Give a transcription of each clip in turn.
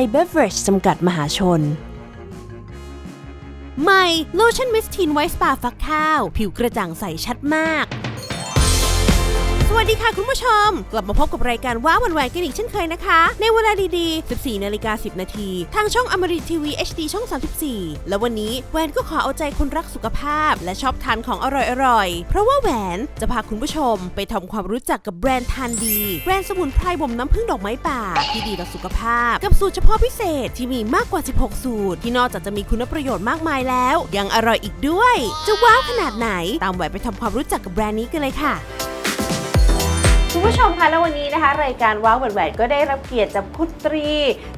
ยเบเวอร์จจำกัดมหาชน ใหม่ โลชั่นมิสทีนไวท์สปาฟักข้าว ผิวกระจ่างใสชัดมาก วัสดีค่ะคุณผู้ชม กลับมาพบกับรายการว้าวันแวายกันอีกเช่นเคยนะคะ ในเวลาดีๆ 14นาฬิกา10 นาที ทางช่องอมริทีวี HD ช่อง 34 และวันนี้แหวนก็ขอเอาใจคนรักสุขภาพ และชอบทานของอร่อยๆ เพราะว่าแหวนจะพาคุณผู้ชมไปทำความรู้จักกับแบรนด์ทานดี แบรนด์สมุนไพรบ่มน้ำผึ้งดอกไม้ป่า ที่ดีต่อสุขภาพ กับสูตรเฉพาะพิเศษที่มีมากกว่า 16 สูตร ที่นอกจากจะมีคุณประโยชน์มากมายแล้ว ยังอร่อยอีกด้วย จะว้าวขนาดไหนตามแหวนไปทำความรู้จักกับแบรนด์นี้กันเลยค่ะ คุณผู้ชมคะแล้ววันนี้นะคะ รายการว้าวแหวนๆก็ได้รับเกียรติจากคุณตรี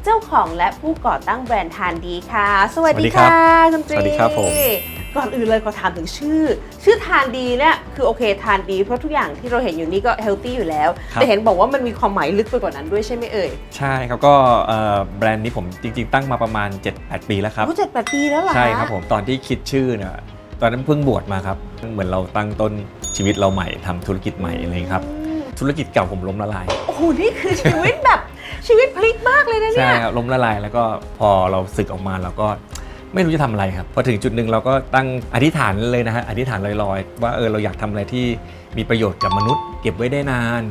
เจ้าของและผู้ก่อตั้งแบรนด์ทานดีค่ะ สวัสดีค่ะคุณตรีสวัสดีครับผมก่อนอื่นเลยขอถามถึงชื่อ ชื่อทานดีเนี่ยคือโอเคทานดี เพราะทุกอย่างที่เราเห็นอยู่นี่ก็เฮลตี้อยู่แล้ว แต่เห็นบอกว่ามันมีความหมายลึกไปกว่านั้นด้วยใช่ไหมเอ่ย ใช่ครับก็เอ่อแบรนด์นี้ผมจริง ๆ ตั้งมาประมาณ 7-8 ปีแล้วครับโอ้เจ็ดแปดปีแล้วเหรอใช่ครับผมตอนที่คิดชื่อเนี่ยตอนนั้นเพิ่งบวชมาครับเหมือนเราตั้งต้นชีวิตเราใหม่ทำธุรกิจใหม่อะไรอย่างเลยครับอืม ธุรกิจเก่าผมล้มละลาย โอ้โห นี่คือชีวิตแบบ ชีวิตพลิกมากเลยนะเนี่ใช่ย ครับล้มละลายแล้วก็พอเราสึกออกมาเราก็ไม่รู้จะทำอะไรครับ พอถึงจุดหนึ่งเราก็ตั้งอธิษฐานเลยนะฮะอธิษฐานลอยๆ ว่าเออเราอยากทำอะไรที่มีประโยชน์กับมนุษย์ เก็บไว้ได้นาน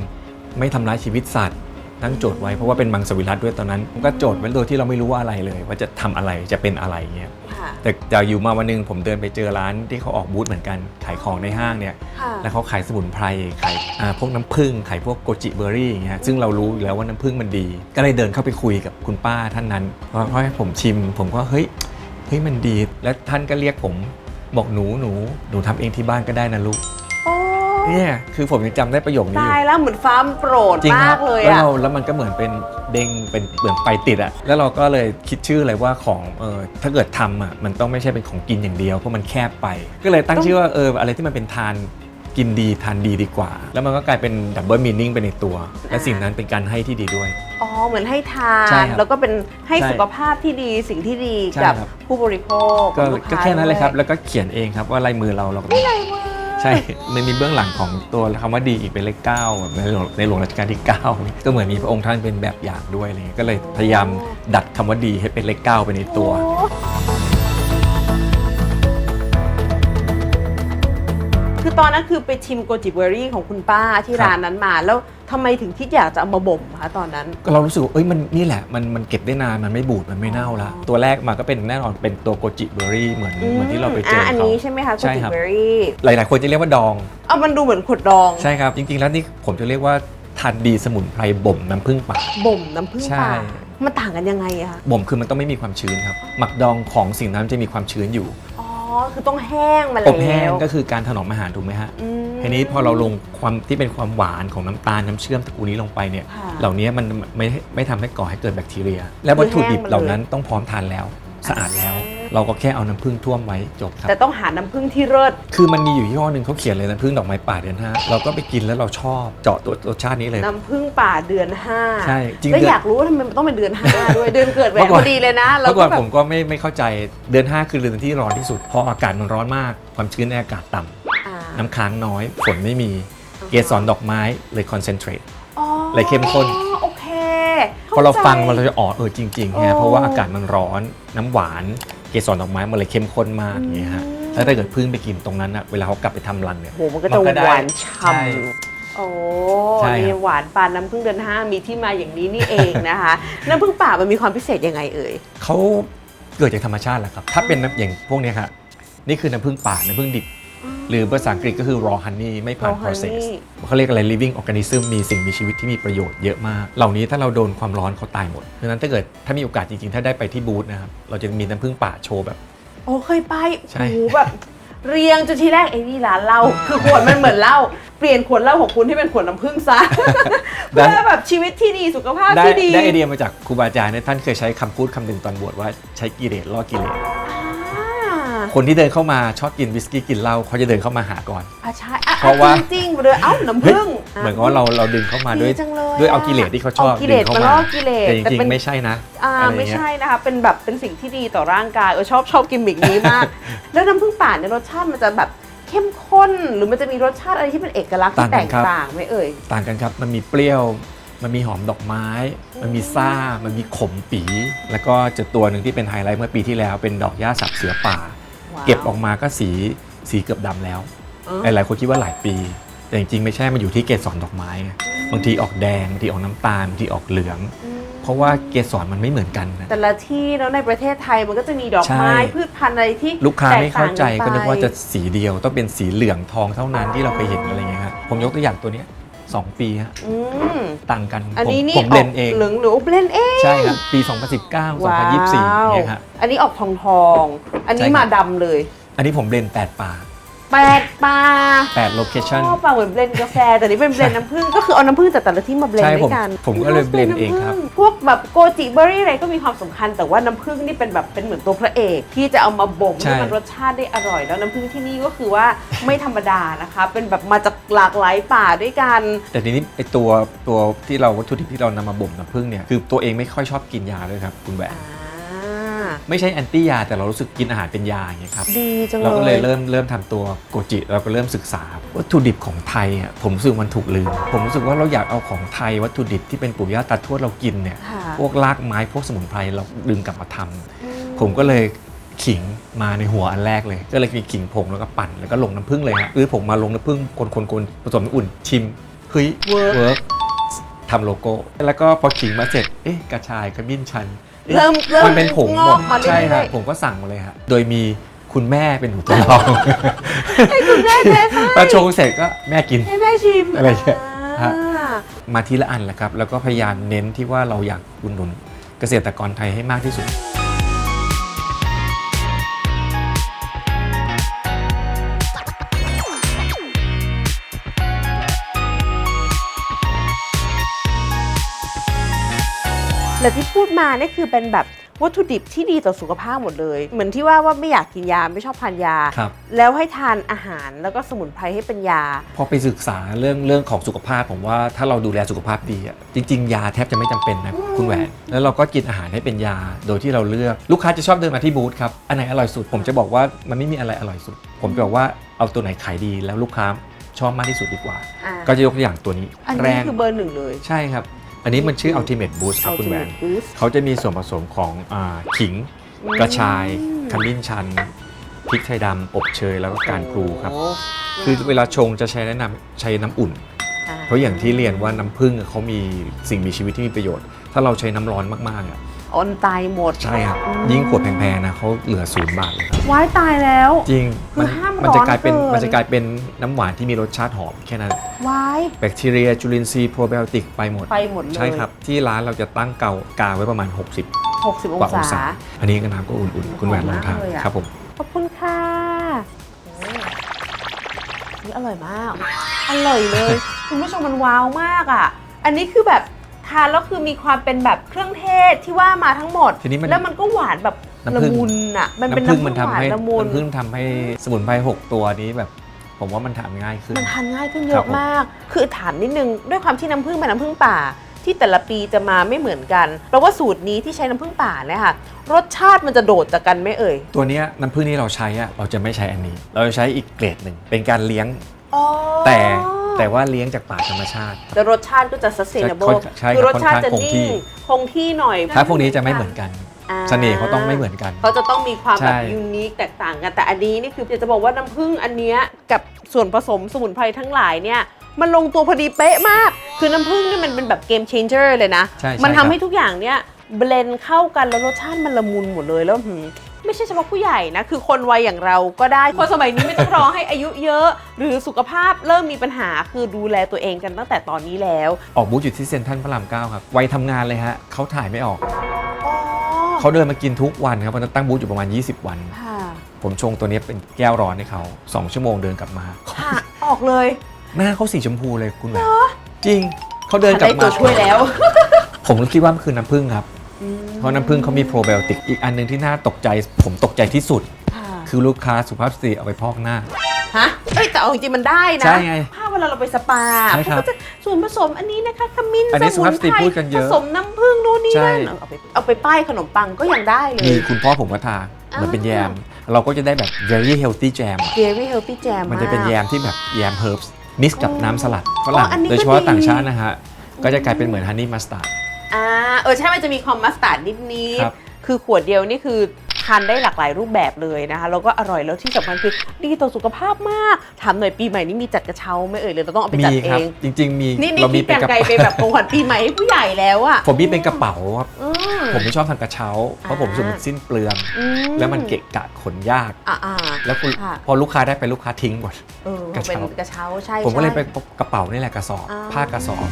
ไม่ทำร้ายชีวิตสัตว์ตั้งโจทย์ไว้เพราะว่าเป็นมังสวิรัตด้วยตอนนั้นก็โจทย์ไว้โดยที่เราไม่รู้ว่าอะไรเลย ว่าจะทำอะไรจะเป็นอะไรเงี้ย ค่ะแต่แต่อยู่มาวันหนึงผมเดินไปเจอร้านที่เขาออกบูธเหมือนกันขายของในห้างเนี่ย ค่ะ แล้วเขาขายสมุนไพรขายอ่าพวกน้ำผึ้งขายพวกโกจิเบอร์รี่อย่างเงี้ยซึ่งเรารู้อยู่แล้วว่าน้ำผึ้งมันดี ก็เลยเดินเข้าไปคุยกับคุณป้าท่านนั้นเพราะเพราะให้ผมชิม ผมก็เฮ้ยเฮ้ยมันดี แล้วท่านก็เรียกผม บอกหนูหนูหนูทำเองที่บ้านก็ได้นะลูกโอ้ เนี่ยคือผมยังจำได้ประโยคนี้อยู่ ตายแล้วเหมือนฟ้ามโปรดจริงคมารักเลยแล้วอะ เราแล้วมันก็เหมือนเป็นเด้งเป็นเหมือนไฟติดอะแล้วเราก็เลยคิดชื่อเลยว่าของเออถ้าเกิดทำอะมันต้องไม่ใช่เป็นของกินอย่างเดียวเพราะมันแคบไป ก็เลยตั้งชื่อว่าเอออะไรที่มันเป็นทานกินดีทานดีดีกว่า แล้วมันก็กลายเป็นดับเบิลมีนิ่งไปในตัว และสิ่งนั้นเป็นการให้ที่ดีด้วย อ๋อเหมือนให้ทาใช่น ครับแล้วก็เป็นให้ใช่สุขภาพที่ดีสิ่งที่ดีใช่กับครับ ผู้บริโภคก็ลูก็ค้าแค่นั้นเลยครับ ด้วยแล้วก็เขียนเองครับว่าลายมือเราเราก็ ใช่มันมีเบื้องหลังของตัวคำว่าดีอีกเป็นเลขเก้าในหลวงในหลวงรัชกาลที่ 9 ก็เหมือนมีพระองค์ท่านเป็นแบบอย่างด้วยอะไรเงี้ยก็เลยพยายามดัดคำว่าดีให้เป็นเลขเก้าไปในตัว คือตอนนั้นคือไปชิมโกจิเบอรี่ของคุณป้าที่ครับร้านนั้นมา แล้วทำไมถึงคิดอยากจะเอามาบ่มคะตอนนั้น ก็เรารู้สึกว่าเอ้ยมันนี่แหละมันมันเก็บได้นานมันไม่บูดมันไม่เน่าละตัวแรกมาก็เป็นแน่นอนเป็นตัวโกจิเบอร์รี่เหมือนเหมือนที่เราไปเจออันเขานี้ใช่ไหมคะโกใช่จิครับเบอรี่หลาย ๆ คนจะเรียกว่าดองเอามันดูเหมือนขวดดองใช่ครับจริง ๆ แล้วนี่ผมจะเรียกว่าทันดีสมุนไพรบ่มน้ำผึ้งป่าบ่มน้ำผึ้งใช่ป่ามันต่างกันยังไงอะคะบ่มคือมันต้องไม่มีความชื้นครับ หมักดองของสิ่งนั้นจะมีความชื้นอยู่อ๋อ คือต้องแห้งมาอแล้วบแห้งก็คือการถนอมอาหารถูกไหมฮะอืมทีนี้พอเราลงความที่เป็นความหวานของน้ำตาลน้ำเชื่อมตระกูลนี้ลงไปเนี่ยค่ะเหล่านี้มันไม่ไม่ทำให้ก่อให้เกิดแบคทีเรีย และวัตถุดิบคือแห้งมาเลยเหล่านั้นต้องพร้อมทานแล้วสะอาดแล้ว เราก็แค่เอาน้ำผึ้งท่วมไว้จบครับแต่ต้องหาน้ำผึ้งที่เลิศ คือมันมีอยู่ยี่ห้อหนึ่งเขาเขียนเลยน้ำผึ้งดอกไม้ป่าเดือนห้าเราก็ไปกินแล้วเราชอบเจาะตัวรสชาตินี้เลย น้ำผึ้งป่าเดือนห้าใช่จริงแล้วเดือนอยากรู้ว่าทำไมมันต้องเป็นเดือนห้าด้วยเดือนเกิดแหวเมื่นอก่พอนอดีเลยนะเมื่อก่อนแบบผมก็ไม่ไม่เข้าใจเดือน5คือเดือนที่ร้อนที่สุดเพราะอากาศมันร้อนมาก ความชื้นในอากาศต่ำอ่าน้ำค้างน้อยฝนไม่มีอ่าฮะเกสรดอกไม้เลยคอนเซนเทรต อ๋อเลยเข้มข้น โอเคพอเราฟังข้มันใจเราจะอ๋อเออจริงๆโอ้ฮะเพราะว่าอากาศมันร้อนน้ำหวาน เกสรดอกไม้มันเลยเข้มข้นมากอย่างเงี้ยฮะอืมแล้วถ้าเกิดพึ่งไปกินตรงนั้นอะเวลาเขากลับไปทำรังเนี่ย โหมันก็จะมันก็ได้หวานฉ่ใช่ำโอ้ใช่ครับ นี่หวานปานน้ำผึ้งเดือนห้ามีที่มาอย่างนี้นี่เองนะคะ น้ำผึ้งป่ามันมีความพิเศษยังไงเอ่ย เขาเกิดจากธรรมชาติแหละครับ ถ้าเป็นน้ำอย่างพวกเนี้ยครับนี่คือน้ำผึ้งป่าน้ำผึ้งดิบ หรือภาษาอังกฤษก็คือ raw honey ไม่ผ่าน raw process honey เขาเรียกอะไร living organism มีสิ่งมีชีวิตที่มีประโยชน์เยอะมาก เหล่านี้ถ้าเราโดนความร้อนเขาตายหมดดังนั้นถ้าเกิดถ้ามีโอกาสจริงๆ ถ้าได้ไปที่บูธนะครับ เราจะมีน้ำผึ้งป่าโชว์แบบ โอ้เคยไปใช่ โอ้โหแบบ เรียงจนทีแรกไอ้นี่ร้านเหล้าคือขวดมันเหมือนเหล้าเปลี่ยนขวดเหล้าของคุณให้เป็นขวดน้ำผึ้งซะเพื่อแบบชีวิตที่ดีสุขภาพได้ที่ดีได้ไอเดียมาจากครูบาอาจารย์เนี่ยท่านเคยใช้คำพูดคำหนึ่งตอนบวชว่าใช้กิเลสล่อกิเลส อ่า คนที่เดินเข้ามาชอบกินวิสกี้กินเหล้าเขาจะเดินเข้ามาหาก่อน อะใช่อะเพราะว่า จริงๆเลยเอ้าน้ำผึ้งเหมือนกับว่าเราเราดึงเข้ามาด้วยดีจังเลยด้วยเอาะกิเลสที่เขาชอบเอากิเลสดึงเข้ามามาล่อกิเลสแต่จริงเป็นๆไม่ใช่นะอ่าอะไรไม่เงี้ยใช่นะคะเป็นแบบเป็นสิ่งที่ดีต่อร่างกายเออชอบชอบกิมมิกนี้มาก แล้วน้ำผึ้งป่านเนี่ยรสชาติมันจะแบบเข้มข้นหรือมันจะมีรสชาติอะไรที่เป็นเอกลักษณ์ที่แตกต่างไหมเอ่ย ต่างกันครับ มันมีเปรี้ยว มันมีหอมดอกไม้ มันมีซ่า มันมีขมปี แล้วก็จะตัวหนึ่งที่เป็นไฮไลท์เมื่อปีที่แล้วเป็นดอกหญ้าสับเสือป่าว้าว เก็บออกมาก็สีสีเกือบดำแล้วอ๋อหลายๆคนคิดว่าหลายปี แต่จริงๆไม่ใช่มันอยู่ที่เกสรดอกไม้ไงบางทีออกแดงบางทีออกน้ำตาลบางทีออกเหลืองอืมเพราะว่าเกสรมันไม่เหมือนกันนะแต่ละที่แล้วในประเทศไทยมันก็จะมีดอกไม้ใช่พืชพันธุ์อะไรที่ลูกค้าไม่เข้าใจแตก็นึกว่าไปจะสีเดียวต้องเป็นสีเหลืองทองเท่านั้นที่เราเคยเห็นอะไรเงี้ยครับผมยกตัวอย่างตัวเนี้ย สองปีฮะอืมต่างกันอันผมนี้นี่ผมเบลนเอง เหลืองหรือเบลนเอง ใช่ครับ ปี 2019 2024เนี่ยครับ อันนี้ออกทองทองๆอันนี้ใช่ครับ มาดำเลย อันนี้ผมเบลน8ป่า แปดปลา8โลเคชั่น ชอบฟังเหมือนเบลนด์กาแฟ แต่นี่เป็นเบลนด์น้ำผึ้งก็คือเอาน้ำผึ้งจากแต่ละที่มาเบลนใช่ด์ด้ผวมยกันผมก็เลยเบลนด์เองครับ พวกแบบโกจิเบอร์รี่อะไรก็มีความสำคัญ แต่ว่าน้ำผึ้งนี่เป็นแบบเป็นเหมือนตัวพระเอก ที่จะเอามาบ่มใช่ ให้มันรสชาติได้อร่อย แล้วน้ำผึ้งที่นี่ก็คือว่าไม่ธรรมดานะคะ เป็นแบบมาจากหลากหลายป่าด้วยกัน แต่ทีนี้ไอตัวตัวที่เราวัตถุดิบที่เรานำมาบ่มน้ำผึ้งเนี่ยคือตัวเองไม่ค่อยชอบกินยาด้วยครับคุณแหวน อ่า ไม่ใช่แอนตี้ยาแต่เรารู้สึกกินอาหารเป็นยาอย่างเงี้ยครับดีจังเราก็เลเลยยเริ่มเริ่มทำตัวโกจิ เราก็เริ่มศึกษาวัตถุดิบของไทยอะผมรู้สึกมันถูกลืม ผมรู้สึกว่าเราอยากเอาของไทยวัตถุดิบที่เป็นปู่ย่าตาทวดเรากินเนี่ยค่ะ พวกรากไม้พวกสมุนไพรเราดึงกลับมาทำอืผมก็เลยขิงมาในหัวอันแรกเลย ก็เลยมีขิงผงแล้วก็ปั่นแล้วก็ลงน้ำผึ้งเลยฮะคือผมมาลงน้ำผึ้งคนคนคนผสมน้ำอุ่นชิมเฮ้ยเวิร์กเวิร์ก ทำโลโก้ แล้วก็พอขิงมาเสร็จ เอ๊ะ กระชายขมิ้นชันอ๊ะ เริ่มเริ่มมันเป็นผงงหมอดกมาเรื่ใช่อยๆฮะผมก็สั่งมาเลยฮะโดยมีคุณแม่เป็นหูทดลองคุณแม่เจ๊ค่ะพอชงเสร็จก็แม่กิน ให้แม่ชิมอะไรเงี้ยฮะ อ่า มาทีละอันแหละครับ แล้วก็พยายามเน้นที่ว่าเราอยากอุดหนุนเกษตรกรไทยให้มากที่สุด และที่พูดมาเนี่ยคือเป็นแบบวัตถุดิบที่ดีต่อสุขภาพหมดเลย เหมือนที่ว่าว่าไม่อยากกินยาไม่ชอบทานยา ครับแล้วให้ทานอาหารแล้วก็สมุนไพรให้เป็นยา พอไปศึกษาเรื่องเรื่องของสุขภาพผมว่าถ้าเราดูแลสุขภาพดีอะจริง ๆ ยาแทบจะไม่จำเป็นนะคุณแหวน แล้วเราก็กินอาหารให้เป็นยาโดยที่เราเลือกลูกค้าจะชอบเดินมาที่บูธครับอันไหนอร่อยสุด ผมจะบอกว่ามันไม่มีอะไรอร่อยสุด ผมจะบอกว่าเอาตัวไหนขายดีแล้วลูกค้าชอบมากที่สุดดีกว่า อ่าก็จะยกตัวอย่างตัวนี้อันแรนี้งคือเบอร์หนึ่งเลย ใช่ครับ อันนี้มันชื่อ Ultimate Boost ครับคุณแหวน Ultimate Boost เขาจะมีส่วนผสมของอาขิงอืมกระชายขมิ้นชันพริกไทยดำอบเชยแล้วก็การพลูครับ โอ้คือเวลาชงจะใช้แนะนำใช้น้ำอุ่นอ่เพราะอย่างที่เรียนว่าน้ำผึ้งอะเขามีสิ่งมีชีวิตที่มีประโยชน์ ถ้าเราใช้น้ำร้อนมากๆอะ ออนตายหมด ใช่ครับอืมยิ่งขวดแพงๆนะเขาเหลือศูนย์บาทเลยครับว้ายตายแล้ว จริงคือห้ามมัจะกลายเป็นร้อนเกิน มันจะกลายเป็นน้ำหวานที่มีรสชาติหอมแค่นั้น ว้าย แบคทีเรียจุลินทรีย์โปรไบโอติกไปหมด ไปหมดเลย ใช่ครับ ที่ร้านเราจะตั้งเกากาไว้ประมาณ 60 60 อกว่าองศา ศา อันนี้ก็น้ำก็อุ่นๆ คุณแหวนลองทานหอมมากเลยอะ ครับผม ขอบคุณค่ะโอ้นี่อร่อยมาก อร่อยเลย คุณผู้ชมมันว้าวมากอะ อันนี้คือแบบ ทานแล้วคือมีความเป็นแบบเครื่องเทศที่ว่ามาทั้งหมด ทีนี้มันแล้วมันก็หวานแบบน้ำละผึ้ง มุนอะ มันเป็นน้ำผึ้งน้ำมันผึ้งทำหวานให้ละมุน น้ำผึ้งทำให้สมุนไพรหกตัวนี้แบบ ผมว่ามันทานง่ายขึ้น มันทานง่ายขึ้นเยครัอะบผม มาก คือถามนิดนึง ด้วยความที่น้ำผึ้งเป็นน้ำผึ้งป่า ที่แต่ละปีจะมาไม่เหมือนกันแปลว่าสูตรนี้ที่ใช้น้ำผึ้งป่าเนี่ยค่ะ รสชาติมันจะโดดจากกันไหมเอ่ย ตัวเนี้ยน้ำผึ้งที่เราใช้อะเราจะไม่ใช้อันนี้ เราจะใช้อีกเกรดหนึ่งเป็นการเลี้ยงอ๋อแต่ แต่ว่าเลี้ยงจากป่าธรรมชาติแต่รสชาติก็จะ sustainable ใช่ครับคือรสชาติจะค่อนข้างคงที่ นิ่งคงที่หน่อยถ้าพวกนี้จะไม่เหมือนกัน อ่าเสน่ห์เขาต้องไม่เหมือนกัน เขาจะต้องมีความแบบใช่ยูนิคแตกต่างกันแต่อันนี้นี่คืออยากจะบอกว่าน้ำผึ้งอันเนี้ยกับส่วนผสมสมุนไพรทั้งหลายเนี่ยมันลงตัวพอดีเป๊ะมาก คือน้ำผึ้งนี่มันเป็นแบบเกม changer เลยนะ ใช่ใช่มันคทำรับให้ทุกอย่างเนี่ยเบลนด์เข้ากันแล้วรสชาติมันละมุนหมดเลยแล้วหืม ไม่ใช่เฉพาะผู้ใหญ่นะ คือคนวัยอย่างเราก็ได้ คนสมัยนี้ไม่ต้องรอให้อายุเยอะ หรือสุขภาพเริ่มมีปัญหา คือดูแลตัวเองกันตั้งแต่ตอนนี้แล้ว ออกบูธอยู่ที่เซ็นทรัลพระรามเก้าครับวัยทำงานเลยฮะเขาถ่ายไม่ออกอ๋อเขาเดินมากินทุกวันครับวันนั้นตั้งบูธอยู่ประมาณ 20 วัน ค่ะ ผมชงตัวนี้เป็นแก้วร้อนให้เขา2ชั่วโมงเดินกลับมา ค่ะ ออกเลยหน้าเขาสีชมพูเลยคุณแหวนจริงเขาเดินกลับได้มา ตัวช่วยแล้ว ผมคิดว่ามันคือน้ำผึ้งครับ เพราะน้ำผึ้งเขามีโปรไบโอติก อีกอันหนึ่งที่น่าตกใจ ผมตกใจที่สุดค่ะคือลูกค้าสุภาพสตรีเอาไปพอกหน้า ฮะเอ้ยแต่เอาจริงๆมันได้นะใช่ไงถ้าเวลาเราไปสปาใช่ครับเขาก็จะส่วนผสมอันนี้นะคะขมิ้นอันนี้สมุนสุภาพสตรีไพรพูดกันเยผอะสมน้ำผึ้งนู่นนี่ใช่ นั่นเอาไปเอาไปป้ายขนมปังก็ยังได้เลมียคุณพ่อผมก็ทาเหมือนเป็นแยม เราก็จะได้แบบ very healthy jam very healthy jam มันจะเป็นแยมที่แบบแยม herbs มิกซ์กับน้ำสลัดฝรั่งอ๋ออันนี้ก็โดยเฉพาะดี ต่างชาตินะฮะ ก็จะกลายเป็นเหมือนฮันนี่มัสตาร์ด อ่าเออใช่มันจะมีความมัสตาร์ดนิดนิดครับคือขวดเดียวนี่คือทานได้หลากหลายรูปแบบเลยนะคะแล้วก็อร่อยแล้วที่สำคัญคือดีต่อสุขภาพมากถามหน่อยปีใหม่นี้มีจัดกระเช้าไหมเอ่ยหรือเราต้องเอาไปมีจัดเอครับ ง จริง ๆ มีนี่นี่เรามีคิดเป็นกันกระไกลเป๋าไปแบบของขวัญปีใหม่ให้ผู้ใหญ่แล้วอะผมมีเป็นกระเป๋าครับอืม ผมไม่ชอบทำกระเช้า เพราะผมรู้สึกมันสิ้นเปลือง อืแล้วมันเกะกะขนยาก อ่าอ่า แล้วคุณค่ะ พอลูกค้าได้ไปลูกค้าทิ้งหมด เออกระเป็นเช้ากระเช้าใช่ผมก็เลยใช่ ไปกระเป๋านี่แหละกระสอบ อ่า ผ้ากระสอบ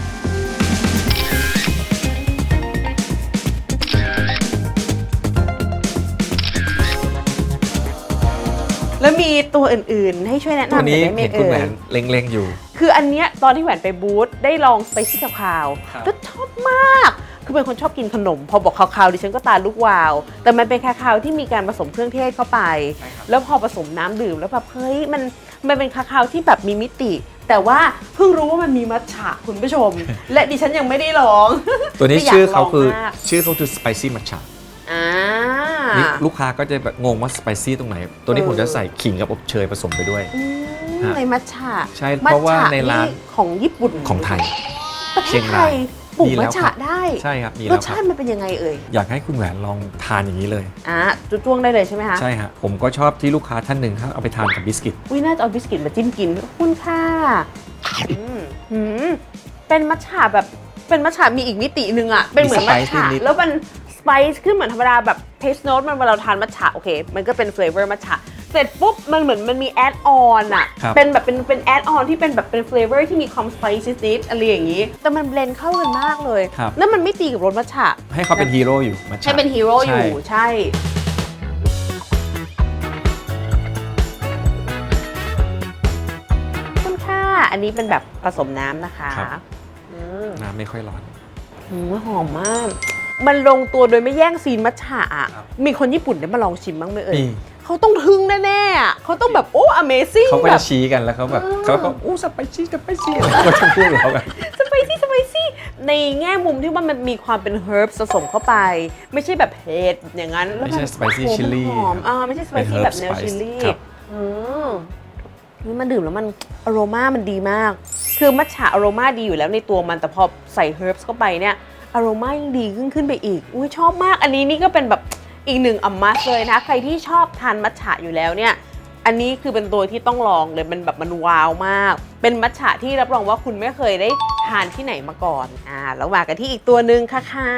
แล้วมีตัวอื่นๆ ให้ช่วยแนะตัวนำหน่นี้อยได้ไหมเห็นคุณเอ่แหวยนเล็งๆอยู่ คืออันเนี้ยตอนที่แหวนไปบูธได้ลองสไปซี่คาวครับแล้วชอบมาก คือเป็นคนชอบกินขนม พอบอกคาวๆดิฉันก็ตาลุกวาว แต่มันเป็นคาวๆที่มีการผสมเครื่องเทศเข้าไปแล้วพอผสมน้ำดื่มแล้วแบบเฮ้ยมันมันเป็นคาวๆที่แบบมีมิติ แต่ว่าเพิ่งรู้ว่ามันมีมัทฉะคุณผู้ชม และดิฉันยังไม่ได้ลอง ตัวนี้ไม่ยากชื่อเขาคือลงมาก ชื่อเขาคือ spicy matcha อ่านี่ลูกค้าก็จะแบบงงว่า spicy ตรงไหน ตัวนี้เออผมจะใส่ขิงกับอบเชยผสมไปด้วย อืมฮะ ในมัทฉะใช่เพราะว่ามัทฉในร้านของญี่ปุ่นของไทย ประเทเชีศยงไทรายยปลูกมีแล้มัทวครัฉะบได้ ใช่ครับมีรแล้สวคชารับติมันเป็นยังไงเอ่ยอยากให้คุณแหวนลองทานอย่างนี้เลย อะจุจ้วงได้เลยใช่ไหมคะใช่ฮะผมก็ชอบที่ลูกค้าท่านหนึ่งครับเอาไปทานกับบิสกิตวิน่าจะเอาบิสกิตมาจิ้มกินขอบคุณค่ะอืมหืมเป็นมัทฉะแบบเป็นมัทฉะมีอีกมิติหนึ่งอะเป็นเหมือนมัทฉะนิดๆ แล้วมันส ไปซ์ขึ้นเหมือนธรรมดาแบบเทสโน e มันเวลาเราทานมัทฉะโอเค มันก็เป็นเฟลเวอร์มัทฉะเสร็จปุ๊บ มันเหมือนมันมีแอดออนอะครับ เป็นแบบเป็นเป็นแอดออนที่เป็นแบบเป็นเฟลเวอร์ที่มีความสไปซ์นิดๆอะไรอย่างนี้ แต่มันเบลนด์เข้ากันมากเลยครับ แล้วมันไม่ตีกับรสมัทฉะ ให้เขาเป็นฮีโร่อยู่มาให้เป็นฮีโร่อยู่ใช่ คุณค่าอันนี้เป็นแบบผสมน้ำนะคะครับ อืมน้ำไม่ค่อยร้อน หืมหอมมาก มันลงตัวโดยไม่แย่งซีนมัทฉะอะครับ มีคนญี่ปุ่นได้มาลองชิมบ้างไหมเอ่ย มีเขาต้องทึ่งแน่ๆอะเขาต้องแบบโอ้ amazing เขาก็แบจะบ ชี้กันแล้วเขาแบบเออเขาก็อู้สไปซี่สไปซี่อะไรก็จะพูดกับเขากัน สไปซี่สไปซี่ ในแง่มุมที่ว่ามันมีความเป็นเฮิร์บผสมเข้าไป ไม่ใช่แบบเผ็ดอย่างนั้นแล้วไม่ใช่น spicy โอ้ chili หอมอ่าไม่ใช่สไปเป็นซี่ herb แบบแนว spice ชิลลี่ครับ อืมนี่มันดื่มแล้วมันอโรมามันดีมาก คือมัทฉะอโรมาดีอยู่แล้วในตัวมันแต่พอใส่เฮิร์บเข้าไปเนี่ย อโรมายิ่งดีขึ้นขึ้นไปอีก อุ้ยชอบมาก อันนี้นี่ก็เป็นแบบอีกหนึ่งอัมมัสเลยนะ ใครที่ชอบทานมัทฉะอยู่แล้วเนี่ย อันนี้คือเป็นตัวที่ต้องลองเลย มันแบบมันว้าวมาก เป็นมัทฉะที่รับรองว่าคุณไม่เคยได้ทานที่ไหนมาก่อน อ่า แล้วมากันที่อีกตัวหนึ่งค่ะข้า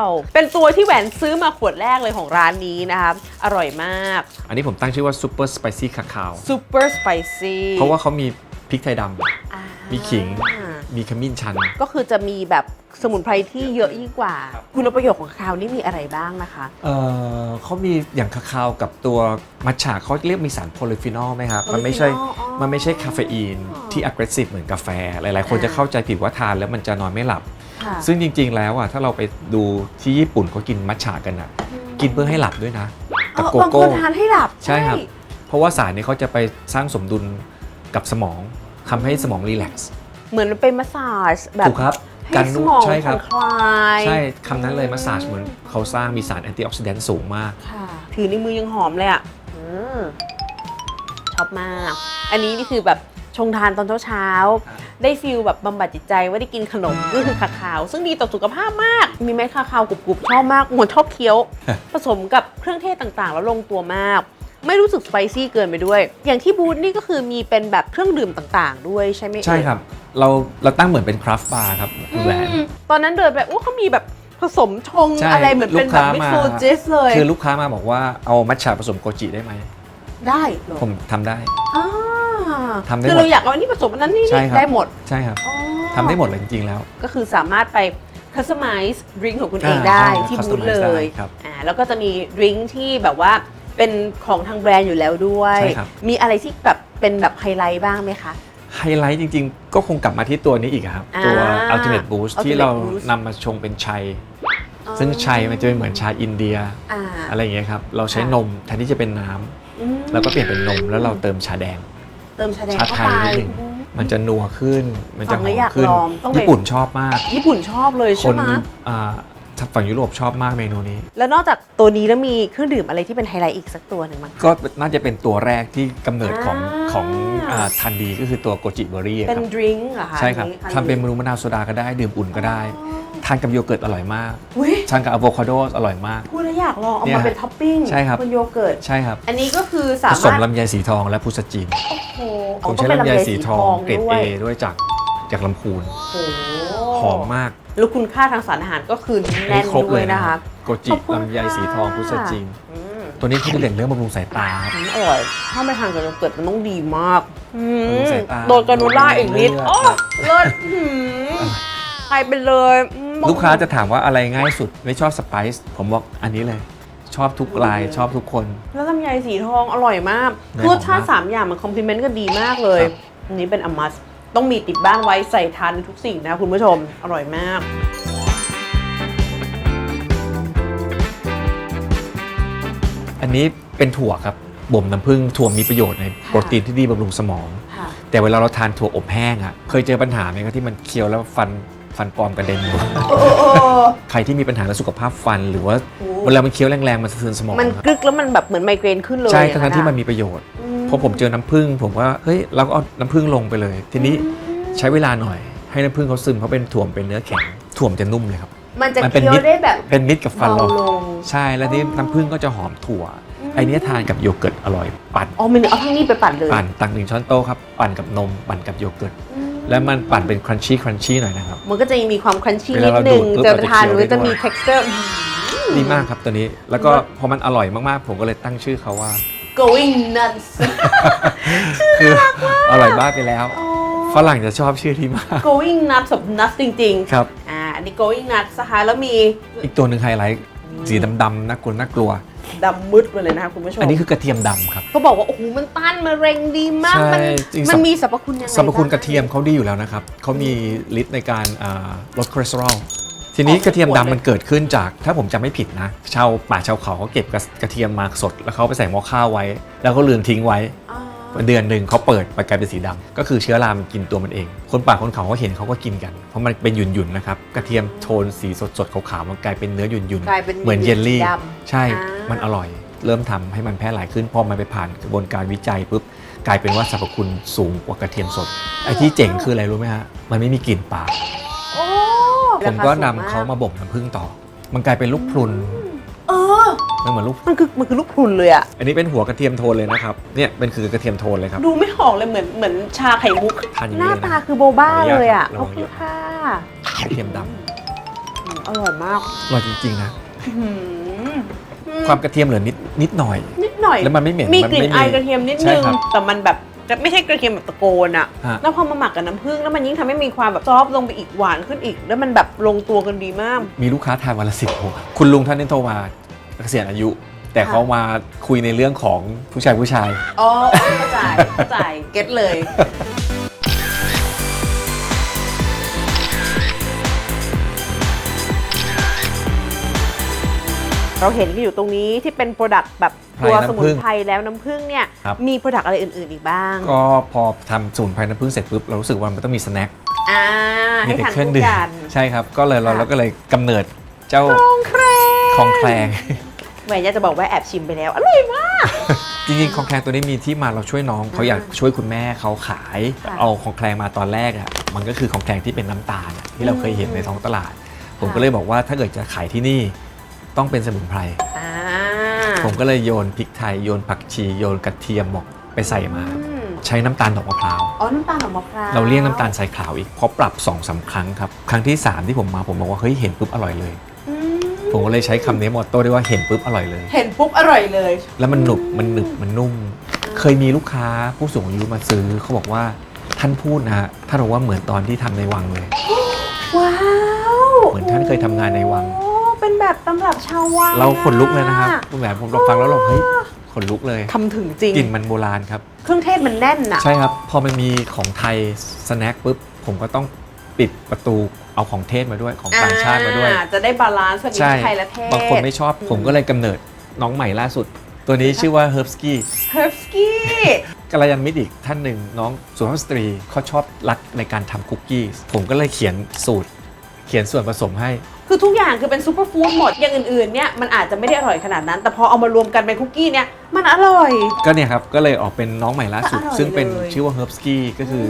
ว เป็นตัวที่แหวนซื้อมาขวดแรกเลยของร้านนี้นะครับอร่อยมาก อันนี้ผมตั้งชื่อว่าซูเปอร์สไปซี่คาคาว super spicy เพราะว่าเขามี พริกไทยดอ่ามีขิงำมีขมิ้นชัน ก็คือจะมีแบบสมุนไพรที่เยอะยิ่งกว่า คุณประโยชน์ของคาวนี่มีอะไรบ้างนะคะ เอ่อเขามีอย่างคาคาวกับตัวมัทฉะเขาเรียกมีสารโพลิฟีนอลไหมครับ มันไม่ใช่ polyphenol อ๋อมันไม่ใช่คาเฟอีนที่ aggressive เหมือนกาแฟ หลาย ๆ คนอ่า จะเข้าใจผิดว่าทานแล้วมันจะนอนไม่หลับ ค่ะซึ่งจริง ๆ แล้วอะถ้าเราไปดูที่ญี่ปุ่นเขากินมัทฉะกันอะ กินเพื่อให้หลับด้วยนะ กับเออโกบางโก้คนทานให้หลับใช่ครับ เพราะว่าสารนี้เขาจะไปสร้างสมดุลกับสมอง ทำให้สมองรีแลกซ์เหมือนเป็นมาสซาจแบบถูกครับให้การสนวมดองใช่คผ่รัอบนคลายใช่คำนั้นเลยมาสซาจเหมือนเขาสร้างมีสารแอนตี้ออกซิแดนต์สูงมากค่ะถือในมือยังหอมเลยอะอืมชอบมาก อันนี้นี่คือแบบชงทานตอนเช้าๆ ได้ฟิลแบบบำบัดจิตใจว่าได้กินขนมก็คือคาคาว ซึ่งดีต่อสุขภาพมาก มีเม็ดคาคาวกรุบๆ ชอบมากหมวนชอบเคี้ยว ผสมกับเครื่องเทศต่างๆ แล้วลงตัวมาก ไม่รู้สึกสไปซี่เกินไปด้วย อย่างที่บูธนี่ก็คือมีเป็นแบบเครื่องดื่มต่างๆ ด้วยใช่ไหมเอ่ยใช่ครับ เราเราตั้งเหมือนเป็นคราฟต์บาร์ครับคุณแหวนอืมตอนนั้นเดินไปโอ้เขามีแบบผสมชงใช่อะไรเหมือนเป็นแบบลูกค้ามิกมา โซจิสเลย คือลูกค้ามาบอกว่าเอามัทฉะผสมโกจิได้ไหม ได้เหรอผมทำได้ อ่าทำได้คือหมดเราอยากเอาอันนี้ผสมอันนั้นนี่ใช่ครับ ได้หมดใช่ครับอ๋อทำได้หมดเลยจริงๆแล้ว ก็คือสามารถไป customize drink ของคุณเองอ่าได้ใช่ที่บูธ customize เลได้ยครับ อ่าแล้วก็จะมีดริงที่แบบว่า เป็นของทางแบรนด์อยู่แล้วด้วย ใช่ครับ มีอะไรที่แบบเป็นแบบไฮไลท์บ้างไหมคะ ไฮไลท์จริงๆ ก็คงกลับมาที่ตัวนี้อีกอะครับอ่าตัว Ultimate Boost ที่ Ultimate เรา Boost นำมาชงเป็นชัย ซึ่งชัยมันจะเป็นเหมือนชาอินเดีย อ่า อะไรอย่างเงี้ยครับ เราใช้ค่ะ นมแทนที่จะเป็นน้ำอืมแล้วก็เปลี่ยนเป็นนมแล้วเราเติมชาแดง เติมชาแดงชาเข้าไทยไป นิดนึง มันจะนัวขึ้น มันจะฟังหแล้วออยามกขึ้น ลองต้องไป ญี่ปุ่นชอบมาก ญี่ปุ่นชอบเลยคใช่นไหม อ่า ฝั่งยุโรปชอบมากเมนูนี้ แล้วนอกจากตัวนี้แล้วมีเครื่องดื่มอะไรที่เป็นไฮไลท์อีกสักตัวหนึ่งมั้งก็น่าจะเป็นตัวแรกที่กำเนิดของอ่า ของอ่าทันดีก็คือตัวโกจิเบอรี่เป็นครับดริงก์เหรอคะใช่ครับอัทำเป็นเมนูมะนาวโซดาก็ได้ดื่มอุ่นก็ได้ทานกับโยเกิร์ตอร่อยมากอุ้ยทานกับอะโวคาโดอร่อยมาก พูดแล้วอยากลองเอาเนี่ยมาเป็นท็อปปิ้งใช่ครับ บนโยเกิร์ต ใช่ครับ อันนี้ก็คือสาผสมมารถลำไยสีทองและพุทราจีนโอ้โหผมใช้ต้องเป็นลำไยสีทองเกรดด้เอวยด้วยจากจากลำพูน โอ้โห หอมมาก แล้วคุณค่าทางสารอาหารก็คือแน่นครบด้เลวยยนะนะคะโกจิขอบคุณลำไยสีทองค่ะพุทราจีนอืมตัวนี้ที่เด่นเรื่องบำรุงสายตาครับอืมอร่อย ถ้าไม่ทานกับโยเกิร์ตมันต้องดีมากอืมบำรุงสายตาโดนกราโนล่าอีกนิดเลือดโอ้เลิศหืมไปไปเลยอืม ลูกค้าจะถามว่าอะไรง่ายสุด ไม่ชอบสไปซ์ผมบอกอันนี้เลย ชอบทุกลายชอบทุกคน แล้วลำไยสีทองอร่อยมากได้รสชาติของมากสามอย่างมันคอมพลีเมนต์กันดีมากเลย ครับ อันนี้เป็นอมัส ต้องมีติดบ้านไว้ใส่ทานในทุกสิ่งนะคุณผู้ชมอร่อยมากอันนี้เป็นถั่วครับบ่มน้ำผึ้งถั่วมีประโยชน์ในโปรตีนที่ดีบำรุงสมองค่ะแต่เวลาเราทานถั่วอบแห้งอะเคยเจอปัญหาไหมครับที่มันเคี้ยวแล้วฟันฟันปลอมกระเด็นอยู่โอ้โอ้ใครที่มีปัญหาเรื่องสุขภาพฟัน หรือว่าโอ้เวลามันเคี้ยวแรงๆมันสะเทือนสมองมันครับกรึกแล้วมันแบบเหมือนไมเกรนขึ้นเลยใช่อย่างทั้งๆที่มันอะมีประโยชน์อื พอผมเจอน้ำผึ้งผมว่าเฮ้ยเราก็เอาน้ำผึ้งลงไปเลย ทีนี้ใช้เวลาหน่อย ให้น้ำผึ้งเขาซึมเพราะเป็นถั่วเป็นเนื้อแข็งถั่วมนจะนุ่มเลยครับ มันจะมันเป็นเคี้ยมิวตร ได้แบบเป็นมิตรกับฟันเบาเราลง ใช่แล้วนี่น้ำผึ้งก็จะหอมถั่วไอเนี้ยทานกับโยเกิร์ตอร่อย ปั่นอ๋อมันเอาทั้งนี้ไปปั่นเลยปั่นตักหนึ่งช้อนโต๊ะครับ ปั่นกับนม ปั่นกับโยเกิร์ตแล้วมันปั่นเป็นครันชี่ครันชี่หน่อยนะครับ มันก็จะมีความครันชี่เวนิลาดเรานึงดูดปุ๊บจะเราจะทานเคี้ยวหรือจะได้ด้วยมี texture ดีมากครับตัวนี้แล้วก็พอมันอร่อยมากๆ ผมก็เลยตั้งชื่อเขาว่า going nuts คืออร่อยบ้ากไปแล้ว ฝรั่งจะชอบชื่อที่มาก going nuts แบบ nuts จริงครับๆอ่า อันนี้ going nuts นะคะแล้วมี อีกตัวหนึ่งไฮไลท์สีดำๆน่ากลัวน่ากลัวดำมืดไปเลยนะคะคุณผู้ชม อันนี้คือกระเทียมดำครับเขาบอกว่า โอ้โห มันต้านมะเร็งดีมากใช่มันจริงมันสรรพมีสรรพคุณยังไงสรรพคุณบ้างกระเทียมเขาดีอยู่แล้วนะครับ เขามีฤทธิ์ในการอ่าลดคอเลสเตอรอล ทีนี้กระเทียมดำมันเกิดขึ้นจาก ถ้าผมจำไม่ผิดนะชาวป่าชาวเขาเขาเก็บกระกระเทียมมาสด แล้วเขาไปใส่หม้อข้าวไว้ แล้วก็ลืมทิ้งไว้อ่าเดือนหนึ่งเขาเปิดมันกลายเป็นสีดำก็คือเชื้อรามันกินตัวมันเอง คนป่าคนเขาเขาเห็นเขาก็กินกัน เพราะมันเป็นหยุ่นๆนะครับกระเทียมโทนสีสดๆขาวๆมันกลายเป็นเนื้อหยุ่นกลายเป็นเหมือนเยลลี่ สีดำใช่ อ่ามัมันอร่อย เริ่มทำให้มันแพร่หลายขึ้น พอมันไปผ่านกระบวนการวิจัยปุ๊บ กลายเป็นว่าสรรพคุณสูงกว่ากระเทียมสด ไอ้ที่เจ๋งคืออะไรรู้ไหมฮะ มันไม่มีกลิ่นปากโอ้ ผมก็นำรคสูงเขามาบ่มน้ำผึ้งต่อ มันกลายเป็นลูกพรุนเออ มันเหมือนลูก มันคือมันคือลูกพรุนเลยอะอันนี้เป็นหัวกระเทียมโทนเลยนะครับ เนี่ยเป็นคือกระเทียมโทนเลยครับดูไม่ออกเลยเหมือนเหมือนชาไข่มุก ทานอย่างหนี้น้าเลยนะตาคือโบบ้าเลยอะขขออบบคุคุณณครัค่ะกระเทียมดำอืมอร่อยมากอร่อยจริงๆนะอืมความกระเทียมเหลือนิดนิดหน่อย นิดหน่อย แล้วมันไม่เหม็นมีมันกลิ่นไม่มีอายกระเทียมนิดใช่นึง ครับ แต่มันแบบ จะไม่ใช่กระเทียมแบบตะโกนอะฮะ แล้วพอมาหมักกับน้ำผึ้งแล้วมันยิ่งทำให้มีความแบบซอฟต์ลงไปอีกหวานขึ้นอีก แล้วมันแบบลงตัวกันดีมาก มีลูกค้าทานวันละสิบหัวคุณลุงท่านนี้โทรมาเกษียณอายุ แต่ค่ะ เขามาคุยในเรื่องของผู้ชายผู้ชาย อ๋อเข้าใจเข้าใจเก็ตเลย เราเห็นกันอยู่ตรงนี้ที่เป็นโปรดักต์แบบตัวไพรน้ำสมุผึ้นงไพรแล้วน้ำผึ้งเนี่ยครับ มีโปรดักต์อะไรอื่นๆอีกบ้างก็พอทำสมุนไพรน้ำผึ้งเสร็จปุ๊บเรารู้สึกว่ามันต้องมีสแน็คอ่ามีให้แต่ทานเครื่องคู่ดื่มกัน ใช่ครับ ก็เลยเราค่ะ เราก็เลยกำเนิดเจ้าคองแครงคองแคลง แหวนอยากจะบอกว่าแอบชิมไปแล้วอร่อยมาก จริงๆ คองแคลงตัวนี้มีที่มาเราช่วยน้องเขาอยากช่วยคุณแม่เขาขาย ค่ะเอาคองแคลงมาตอนแรกอะมันก็คือคองแคลงที่เป็นน้ำตาลอะที่เราเคยเห็นในท้องตลาด ผมค่ะก็เลยบอกว่าถ้าเกิดจะขายที่นี่ ต้องเป็นสมุนไพร อ่าผมก็เลยโยนพริกไทยโยนผักชีโยนกระเทียมหมกไปใส่มา อืมใช้น้ำตาลดอกมะพร้าว อ๋อ น้ำตาลของมะพร้าวเราเลี่ยงน้ำตาลทรายขาวอีกเพราะปรับ2อสาครั้งครับ ครั้งที่ 3 ที่ผมมาผมบอกว่าเฮ้ยเห็นปุ๊บอร่อยเลย อืมผมก็เลยใช้คำนี้มอตโต้ได้ว่าเห็นปุ๊บอร่อยเลย เห็นปุ๊บอร่อยเลย แล้วมันหนุบมันหนึบมันนุ่ม เคยมีลูกค้าผู้สูงอายุมาซื้อเขาบอกว่าท่านพูดนะฮะท่านบอกว่าเหมือนตอนที่ทำในวังเลย ว้าวเหมือนท่านเคยทำงานในวัง โอ้ เป็นแบบตำรับชาววังเราขนลุกเลยนะครับคุณแหวนผมเราฟังแล้วเราเฮ้ยขนลุกเลยทำถึงจริงกลิ่นมันโบราณครับเครื่องเทศมันแน่นน่ะใช่ครับ พอมันมีของไทยสแน็คปุ๊บผมก็ต้องปิดประตูเอาของเทศมาด้วยของต่างชาติมาด้วยอ่จะได้บาลานซ์แบบใช่นี้ไทยและเทศบางคนไม่ชอบผมก็เลยกำเนิดน้องใหม่ล่าสุด ตัวนี้ชื่อว่า Herbsky เฮิร์ฟสกี้กัลยาณมิตรอีกท่านหนึ่งน้องสุภาพสตรีเขาชอบรักในการทำคุกกี้ผมก็เลยเขียนสูตร เขียนส่วนผสมให้ คือทุกอย่างคือเป็นซูเปอร์ฟู้ดหมด อย่างอื่นๆเนี่ยมันอาจจะไม่ได้อร่อยขนาดนั้น แต่พอเอามารวมกันเป็นคุกกี้เนี่ยมันอร่อย ก็เนี่ยครับ ก็เลยออกเป็นน้องใหม่ล่าสุด อร่อยซึ่งเป็นเลย ชื่อว่า Herbsky ก็คือ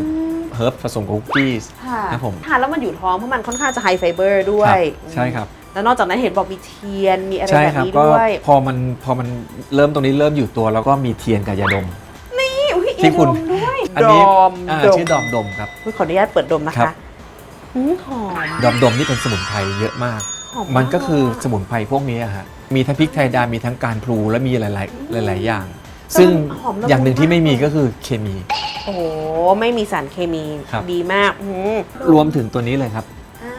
เฮิร์บผสมกับคุกกี้ค่ะครับผมทานแล้วมันอยู่ท้องเพราะมันค่อนข้างจะไฮไฟเบอร์ด้วครัยบใช่ครับ แล้วนอกจากนั้นเห็นบอกมีเทียนมีอะไรใช่แบบครับนี้ก็ด้วยพอมันพอมันเริ่มตรงนี้เริ่มอยู่ตัว แล้วก็มีเทียนกับยาดม นี่อุ้ยที่เอคุณดมด้วยอันนี้ดอมอ่าดมชื่อดอมดมครับ อุ๊ยขออนุญาตเปิดดมนะครัคะ บ อืมหอม ดอมดมนี่เป็นสมุนไพรเยอะมาก หอมมันก็คือมากสมุนไพรพวกนี้อะฮะ มีทั้งพริกไทยดำมีทั้งการพลูและมีหลาย ๆ หลาย ๆ อย่าง ซึ่งหอมละมุนอย่างหนึ่งที่ไม่มีก็คือเคมี โอ้โหไม่มีสารเคมีครับ ดีมากอืมรวมถึงตัวนี้เลยครับ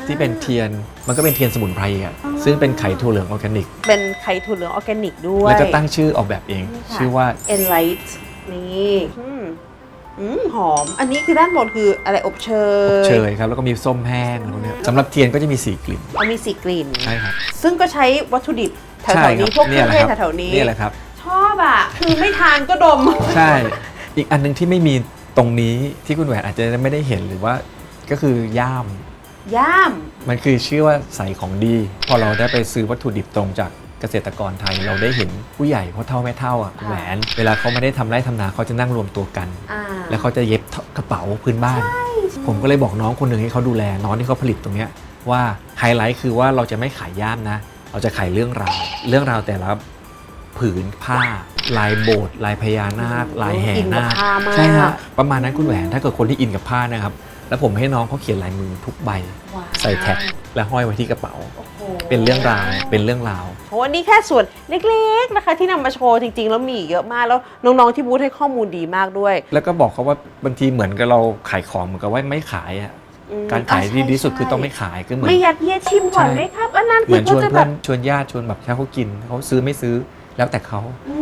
ที่เป็นเทียนมันก็เป็นเทียนสมุนไพรอะซึ่งเป็นไข่ถั่วเหลืองออร์แกนิก เป็นไข่ถั่วเหลืองออร์แกนิกด้วย แล้วก็ตั้งชื่อออกแบบเอง ค่ะ ชื่อว่า Enlight นี่อืม อืมหอม อันนี้คือด้านบนคืออะไรอบเชยเชยครับ แล้วก็มีส้มแห้งพวกเนี้ยสำหรับเทียนก็จะมีสีกลิ่นเอามีสีกลิ่น ใช่ครับ ซึ่งก็ใช้วัตถุดิบแถใช่วๆครันี้พวกเคเนี่รื่ยองแหละเทศครับแถวๆนี้ นี่แหละครับ ชอบอะ คือไม่ทานก็ดม ใช่ อีกอันหนึงที่ไม่มีตรงนี้ที่คุณแหวนอาจจะไม่ได้เห็นหรือว่าก็คือย่าม ย่าม มันคือชื่อว่าใสของดี พอเราได้ไปซื้อวัตถุดิบตรงจาก เกษตรกรไทยเราได้เห็นผู้ใหญ่พ่อเท่าแม่เท่าอะคุณแหวน เวลาเขาไม่ได้ทำไร่ทำนาเขาจะนั่งรวมตัวกัน อ่าแล้วเขาจะเย็บกระเป๋าพื้นบ้าน ผมก็เลยบอกน้องคนหนึ่งให้เขาดูแลน้องที่เขาผลิตตรงเนี้ยว่าไฮไลท์คือว่าเราจะไม่ขายย่ามนะ เราจะขายเรื่องราว เรื่องราวแต่ละผืนผ้า ลายโบสถ์ลายพญานาค ลายแห่อินกับนาคผ้ามาก ใช่ฮะประมาณนั้นคุณแหวนถ้าเกิดคนที่อินกับผ้านะครับ แล้วผมให้น้องเขาเขียนลายมือทุกใบ ว้าวใส่แท็ก และห้อยไว้ที่กระเป๋าโอ้โหเป็นเรื่องราวเป็นเรื่องราวโอ้อันนี้แค่ส่วนเล็กๆนะคะ ที่นำมาโชว์จริง ๆ แล้วมีอีกเยอะมากแล้วน้องๆที่บูธให้ข้อมูลดีมากด้วย แล้วก็บอกเขาว่าบางทีเหมือนกับเราขายของเหมือนกับว่าไม่ขายอะอืมการขายที่ดีที่สุดคือต้องไม่ใช่ขายก็เหมือนไม่ยัดเยียดชิมก่อนใช่ไหมครับอันนั้นเหมือนชวนจะเพื่แบอนบชวนญาติชวนแบบให้เขากินเขาซื้อไม่ซื้อแล้วแต่เขา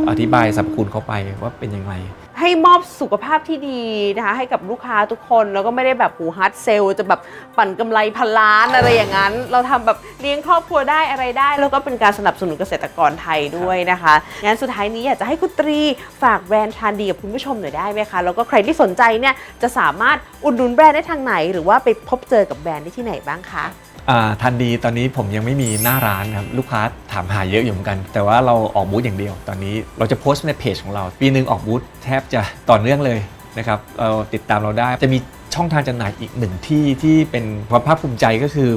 อธิบายสรรพคุณเขาไปว่าเป็นยังไง ให้มอบสุขภาพที่ดีนะคะให้กับลูกค้าทุกคนแล้วก็ไม่ได้แบบหูฮาร์ดเซลจะแบบปั่นกำไรพันล้านอะไรอย่างนั้น เราทำแบบเลี้ยงครอบครัวได้อะไรได้ แล้วก็เป็นการสนับสนุนเกษตรกรไทยด้วยนะคะงั้นสุดท้ายนี้อยากจะให้คุณตรีฝากแบรนด์ทานดีกับคุณผู้ชมหน่อยได้ไหมคะแล้วก็ใครที่สนใจเนี่ยจะสามารถอุดหนุนแบรนด์ได้ทางไหน หรือว่าไปพบเจอกับแบรนด์ได้ที่ไหนบ้างคะ อ่าทันดีตอนนี้ผมยังไม่มีหน้าร้านครับลูกค้าถามหาเยอะอยู่เหมือนกัน แต่ว่าเราออกบูธอย่างเดียว ตอนนี้เราจะโพสต์ในเพจของเรา ปีหนึ่งออกบูธแทบจะต่อเนื่องเลยนะครับเราติดตามเราได้จะมีช่องทางจำหน่ายอีกหนึ่งที่ที่เป็นความภาคภูมิใจก็คือ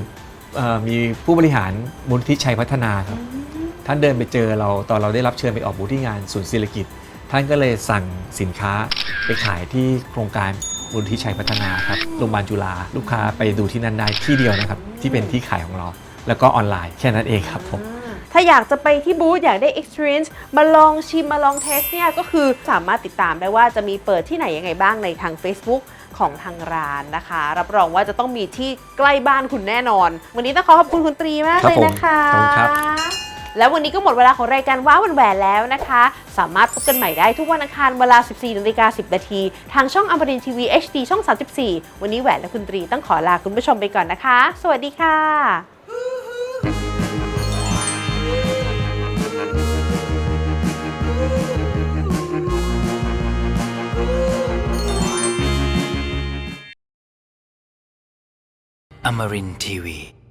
ออมีผู้บริหารมูลที่ชัยพัฒนาครับท่านเดินไปเจอเราตอนเราได้รับเชิญไปออกบูธที่งานศูนย์ศิริกิจ ท่านก็เลยสั่งสินค้าไปขายที่โครงการมูลที่ชัยพัฒนาครับโรงพยาบาลจุฬาลูกค้าไปดูที่นั่นได้ที่เดียวนะครับ ที่เป็นที่ขายของเรา แล้วก็ออนไลน์แค่นั้นเองครับผม ถ้าอยากจะไปที่บูธอยากได้ experience มาลองชิมมาลองเทสเนี่ยก็คือสามารถติดตามได้ว่าจะมีเปิดที่ไหนยังไงบ้างในทาง Facebook ของทางร้านนะคะ รับรองว่าจะต้องมีที่ใกล้บ้านคุณแน่นอน วันนี้ต้องขอขอบคุณคุณตรีมากครับเลยนะคะผมขอบคุณครับ แล้ววันนี้ก็หมดเวลาของรายการว้าวันแหวนแล้วนะคะ สามารถพบกันใหม่ได้ทุกวันอังคารเวลา 14นาฬิกา10นาทีทางช่องอมรินทีวี HD ช่อง 34 วันนี้แหวนและคุณตรีต้องขอลาคุณผู้ชมไปก่อนนะคะ สวัสดีค่ะ Amarin Tiwi.